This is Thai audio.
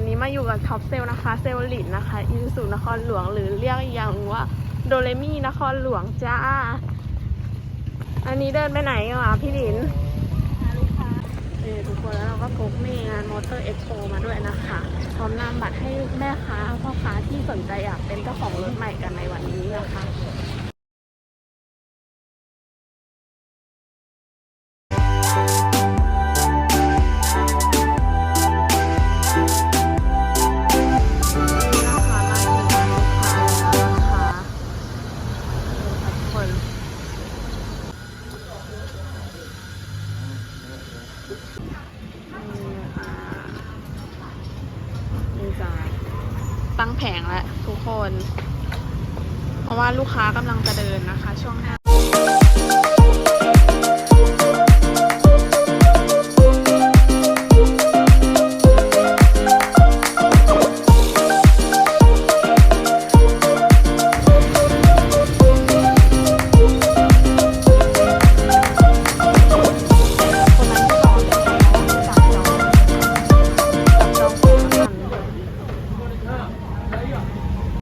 วันนี้มาอยู่กับท็อปเซลนะคะ เซลลินนะคะอินสุนครหลวงหรือเรียกอีกอย่างว่าโดเรมี่นครหลวงจ้า อันนี้เดินไปไหนอะพี่ลินเออทุกคนแล้วเราก็พกนี่งานมอเตอร์เอ็กโปมาด้วยนะคะ พร้อมนำบัตรให้แม่ค้าพ่อค้าที่สนใจอยากเป็นเจ้าของรถใหม่กันในวันนี้นะคะ ตั้งแผงแล้วทุกคน เพราะว่าลูกค้ากำลังจะเดินนะคะช่วง